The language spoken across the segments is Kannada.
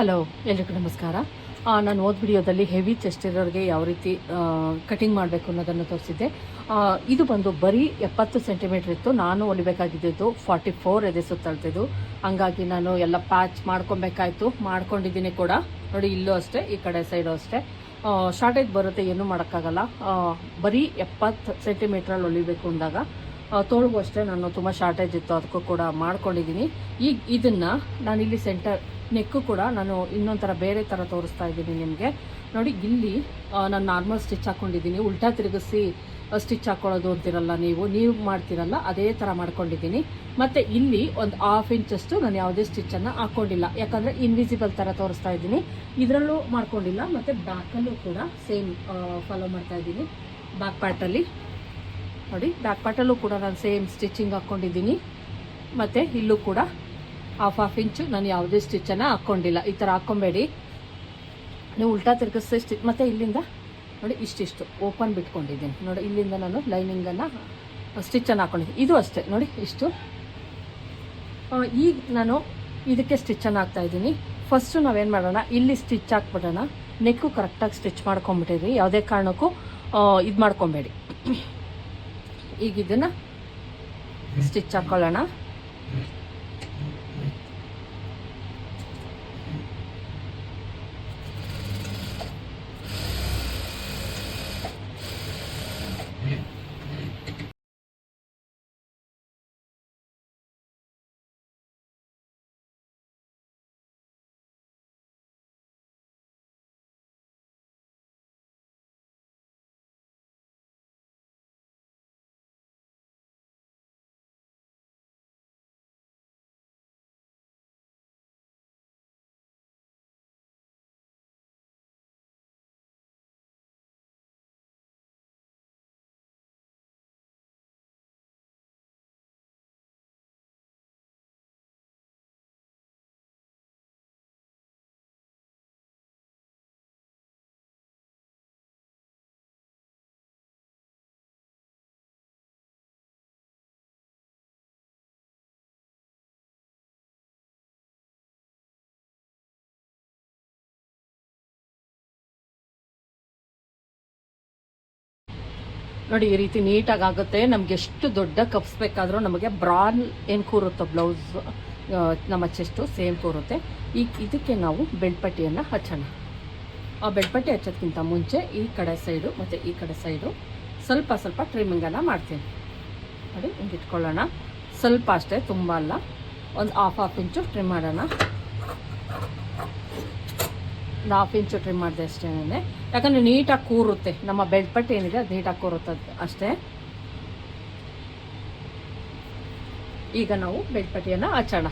ಹಲೋ, ಎಲ್ರಿಗೂ ನಮಸ್ಕಾರ. ನಾನು ಓದ್ ವಿಡಿಯೋದಲ್ಲಿ ಹೆವಿ ಚೆಸ್ಟ್ ಇರೋರಿಗೆ ಯಾವ ರೀತಿ ಕಟಿಂಗ್ ಮಾಡಬೇಕು ಅನ್ನೋದನ್ನು ತೋರಿಸಿದ್ದೆ. ಇದು ಬಂದು ಬರೀ ಎಪ್ಪತ್ತು ಸೆಂಟಿಮೀಟ್ರ್ ಇತ್ತು. ನಾನು ಹೊಲಿಬೇಕಾಗಿದ್ದು ಫಾರ್ಟಿ ಫೋರ್ ಎದೆ ಸುತ್ತಳ್ತಿದ್ದು. ಹಂಗಾಗಿ ನಾನು ಎಲ್ಲ ಪ್ಯಾಚ್ ಮಾಡ್ಕೊಬೇಕಾಯ್ತು. ಮಾಡ್ಕೊಂಡಿದ್ದೀನಿ ಕೂಡ. ನೋಡಿ, ಇಲ್ಲೂ ಅಷ್ಟೇ, ಈ ಕಡೆ ಸೈಡು ಅಷ್ಟೇ. ಶಾರ್ಟೇಜ್ ಬರುತ್ತೆ, ಏನೂ ಮಾಡೋಕ್ಕಾಗಲ್ಲ. ಬರೀ ಎಪ್ಪತ್ತು ಸೆಂಟಿಮೀಟ್ರಲ್ಲಿ ಹೊಲಿಬೇಕು ಅಂದಾಗ ತೋಳಿಗೂ ಅಷ್ಟೇ ನಾನು ತುಂಬ ಶಾರ್ಟೇಜ್ ಇತ್ತು, ಅದಕ್ಕೂ ಕೂಡ ಮಾಡ್ಕೊಂಡಿದ್ದೀನಿ ಈಗ ಇದನ್ನು ನಾನಿಲ್ಲಿ ಸೆಂಟರ್ ನೆಕ್ಕು ಕೂಡ ನಾನು ಇನ್ನೊಂಥರ ಥರ ಬೇರೆ ಥರ ತೋರಿಸ್ತಾ ಇದ್ದೀನಿ ನಿಮಗೆ. ನೋಡಿ, ಇಲ್ಲಿ ನಾನು ನಾರ್ಮಲ್ ಸ್ಟಿಚ್ ಹಾಕ್ಕೊಂಡಿದ್ದೀನಿ ಉಲ್ಟಾ ತಿರುಗಿಸಿ ಸ್ಟಿಚ್ ಹಾಕ್ಕೊಳ್ಳೋದು ಅಂತಿರಲ್ಲ ನೀವು ನೀವು ಮಾಡ್ತಿರಲ್ಲ, ಅದೇ ಥರ ಮಾಡ್ಕೊಂಡಿದ್ದೀನಿ ಮತ್ತು ಇಲ್ಲಿ ಒಂದು ಹಾಫ್ ಇಂಚಷ್ಟು ನಾನು ಯಾವುದೇ ಸ್ಟಿಚ್ಚನ್ನು ಹಾಕ್ಕೊಂಡಿಲ್ಲ ಯಾಕಂದರೆ ಇನ್ವಿಸಿಬಲ್ ಥರ ತೋರಿಸ್ತಾ ಇದ್ದೀನಿ. ಇದರಲ್ಲೂ ಮಾಡ್ಕೊಂಡಿಲ್ಲ, ಮತ್ತು ಬ್ಯಾಕಲ್ಲೂ ಕೂಡ ಸೇಮ್ ಫಾಲೋ ಮಾಡ್ತಾ ಇದ್ದೀನಿ. ಬ್ಯಾಕ್ ಪಾರ್ಟಲ್ಲಿ ನೋಡಿ ಬ್ಯಾಕ್ ಪಾರ್ಟಲ್ಲೂ ಕೂಡ ನಾನು ಸೇಮ್ ಸ್ಟಿಚಿಂಗ್ ಹಾಕ್ಕೊಂಡಿದ್ದೀನಿ ಮತ್ತು ಇಲ್ಲೂ ಕೂಡ ಹಾಫ್ ಹಾಫ್ ಇಂಚು ನಾನು ಯಾವುದೇ ಸ್ಟಿಚನ್ನು ಹಾಕ್ಕೊಂಡಿಲ್ಲ ಈ ಥರ ಹಾಕ್ಕೊಬೇಡಿ ನೀವು ಉಲ್ಟಾ ತಿರ್ಗಿಸಿ ಸ್ಟಿಚ್ ಮತ್ತು ಇಲ್ಲಿಂದ ನೋಡಿ, ಇಷ್ಟಿಷ್ಟು ಓಪನ್ ಬಿಟ್ಕೊಂಡಿದ್ದೀನಿ. ನೋಡಿ, ಇಲ್ಲಿಂದ ನಾನು ಲೈನಿಂಗನ್ನು ಸ್ಟಿಚ್ಚನ್ನು ಹಾಕ್ಕೊಂಡಿದ್ದೀನಿ ಇದು ಅಷ್ಟೇ. ನೋಡಿ, ಇಷ್ಟು. ಈಗ ನಾನು ಇದಕ್ಕೆ ಸ್ಟಿಚ್ಚನ್ನು ಹಾಕ್ತಾಯಿದ್ದೀನಿ ಫಸ್ಟು ನಾವೇನು ಮಾಡೋಣ? ಇಲ್ಲಿ ಸ್ಟಿಚ್ ಹಾಕ್ಬಿಡೋಣ. ನೆಕ್ಕು ಕರೆಕ್ಟಾಗಿ ಸ್ಟಿಚ್ ಮಾಡ್ಕೊಂಬಿಟ್ಟಿರಿ ಯಾವುದೇ ಕಾರಣಕ್ಕೂ ಇದು ಮಾಡ್ಕೊಬೇಡಿ. ಈಗ ಇದನ್ನ ಸ್ಟಿಚ್ ಹಾಕ್ಕೊಳ್ಳೋಣ ನೋಡಿ, ಈ ರೀತಿ ನೀಟಾಗಿ ಆಗುತ್ತೆ ನಮ್ಗೆ ಎಷ್ಟು ದೊಡ್ಡ ಕಪ್ಸ್ ಬೇಕಾದರೂ ನಮಗೆ ಬ್ರಾನ್ ಏನು ಕೂರುತ್ತೋ ಬ್ಲೌಸ್ ನಮ್ಮ ಚೆಸ್ಟು ಸೇಮ್ ಕೂರುತ್ತೆ. ಈ, ಇದಕ್ಕೆ ನಾವು ಬೆಳ್ಪಟ್ಟಿಯನ್ನು ಹಚ್ಚೋಣ. ಆ ಬೆಳ್ಪಟ್ಟಿ ಹಚ್ಚೋದ್ಕಿಂತ ಮುಂಚೆ ಈ ಕಡೆ ಸೈಡು ಮತ್ತು ಈ ಕಡೆ ಸೈಡು ಸ್ವಲ್ಪ ಸ್ವಲ್ಪ ಟ್ರಿಮ್ಮಿಂಗನ್ನು ಮಾಡ್ತೀನಿ. ನೋಡಿ, ಹಿಂಗೆ ಇಟ್ಕೊಳ್ಳೋಣ. ಸ್ವಲ್ಪ ಅಷ್ಟೇ, ತುಂಬ ಅಲ್ಲ. ಒಂದು ಹಾಫ್ ಹಾಫ್ ಇಂಚು ಟ್ರಿಮ್ ಮಾಡೋಣ. ಒಂದು ಹಾಫ್ ಇಂಚು ಟ್ರಿಮ್ ಮಾಡಿದೆ ಅಷ್ಟೇನೆ ಯಾಕಂದರೆ ನೀಟಾಗಿ ಕೂರುತ್ತೆ. ನಮ್ಮ ಬೆಲ್ಟ್ ಪಟ್ಟಿ ಏನಿದೆ ಅದು ನೀಟಾಗಿ ಕೂರುತ್ತೆ ಅಷ್ಟೇ. ಈಗ ನಾವು ಬೆಲ್ಟ್ ಪಟ್ಟಿಯನ್ನು ಹಚ್ಚೋಣ.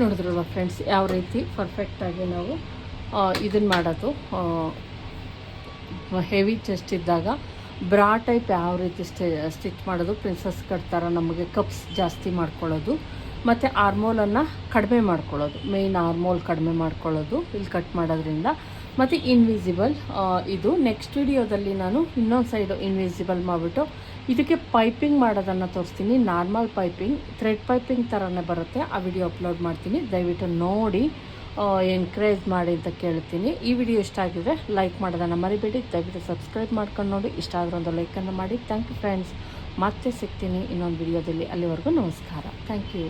ನೋಡಿದ್ರಲ್ವ ಫ್ರೆಂಡ್ಸ್ ಯಾವ ರೀತಿ ಪರ್ಫೆಕ್ಟಾಗಿ ನಾವು ಇದನ್ನು ಮಾಡೋದು ಹೆವಿ ಚೆಸ್ಟ್ ಇದ್ದಾಗ ಬ್ರಾ ಟೈಪ್ ಯಾವ ರೀತಿ ಸ್ಟಿ ಸ್ಟಿಚ್ ಮಾಡೋದು ಪ್ರಿನ್ಸಸ್ ಕಟ್ ಥರ ನಮಗೆ ಕಪ್ಸ್ ಜಾಸ್ತಿ ಮಾಡ್ಕೊಳ್ಳೋದು, ಮತ್ತು ಆರ್ಮೋಲನ್ನು ಕಡಿಮೆ ಮಾಡ್ಕೊಳ್ಳೋದು ಮೇಯ್ನ್ ಆರ್ಮೋಲ್ ಕಡಿಮೆ ಮಾಡ್ಕೊಳ್ಳೋದು ಇಲ್ಲಿ ಕಟ್ ಮಾಡೋದ್ರಿಂದ. ಮತ್ತು ಇನ್ವಿಸಿಬಲ್ ಇದು ನೆಕ್ಸ್ಟ್ ವಿಡಿಯೋದಲ್ಲಿ ನಾನು ಇನ್ನೊಂದು ಸೈಡು ಇನ್ವಿಸಿಬಲ್ ಮಾಡಿಬಿಟ್ಟು ಇದಕ್ಕೆ ಪೈಪಿಂಗ್ ಮಾಡೋದನ್ನು ತೋರಿಸ್ತೀನಿ. ನಾರ್ಮಲ್ ಪೈಪಿಂಗ್, ಥ್ರೆಡ್ ಪೈಪಿಂಗ್ ಥರನೇ ಬರುತ್ತೆ. ಆ ವಿಡಿಯೋ ಅಪ್ಲೋಡ್ ಮಾಡ್ತೀನಿ. ದಯವಿಟ್ಟು ನೋಡಿ ಎನ್ಕರೇಜ್ ಮಾಡಿ ಅಂತ ಕೇಳ್ತೀನಿ. ಈ ವಿಡಿಯೋ ಇಷ್ಟ ಆಗಿದ್ರೆ ಲೈಕ್ ಮಾಡೋದನ್ನು ಮರಿಬೇಡಿ. ದಯವಿಟ್ಟು ಸಬ್ಸ್ಕ್ರೈಬ್ ಮಾಡ್ಕೊಂಡು ನೋಡಿ. ಇಷ್ಟ ಆದ್ರೆ ಒಂದು ಲೈಕನ್ನು ಮಾಡಿ. ಥ್ಯಾಂಕ್ ಯು ಫ್ರೆಂಡ್ಸ್ ಮತ್ತೆ ಸಿಗ್ತೀನಿ ಇನ್ನೊಂದು ವಿಡಿಯೋದಲ್ಲಿ. ಅಲ್ಲಿವರೆಗೂ ನಮಸ್ಕಾರ. Thank you